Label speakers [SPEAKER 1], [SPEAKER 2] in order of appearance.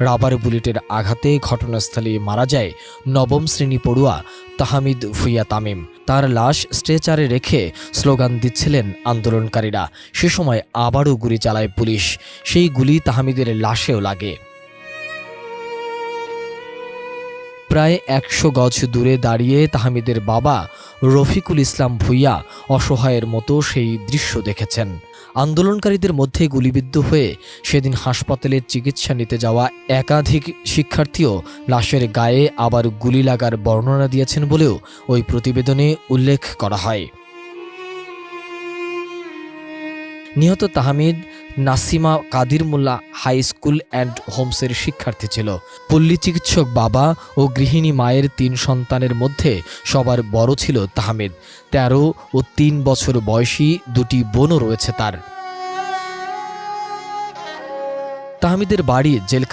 [SPEAKER 1] Rubber বুলেটের আঘাতে ঘটনাস্থলে মারা যায় নবম শ্রেণি পড়ুয়া তাহামিদ ভুইয়া তামিম। তার লাশ স্ট্রেচারে রেখে স্লোগান দিচ্ছিলেন আন্দোলনকারীরা। সে সময় আবারও গুলি চালায় পুলিশ। সেই গুলি তাহামিদের লাশেও লাগে। প্রায় একশো গজ দূরে দাঁড়িয়ে তাহমিদের বাবা রফিকুল ইসলাম ভুইয়া অসহায়ের মতো সেই দৃশ্য দেখেছেন। আন্দোলনকারীদের মধ্যে গুলিবিদ্ধ হয়ে সেদিন হাসপাতালে চিকিৎসা নিতে যাওয়া একাধিক শিক্ষার্থীও লাশের গায়ে আবার গুলি লাগার বর্ণনা দিয়েছেন বলেও ওই প্রতিবেদনে উল্লেখ করা হয়। নিহত Tahmid Nasima Kadir Mollah high school and হোমসের শিক্ষার্থী ছিল। পল্লী চিকিৎসক বাবা ও গৃহিণী মায়ের তিন সন্তানের মধ্যে সবার বড় ছিল তাহমিদ। তেরো ও তিন বছর বয়সী দুটি বোনও রয়েছে তার। তাহমিদের বাড়ি জেল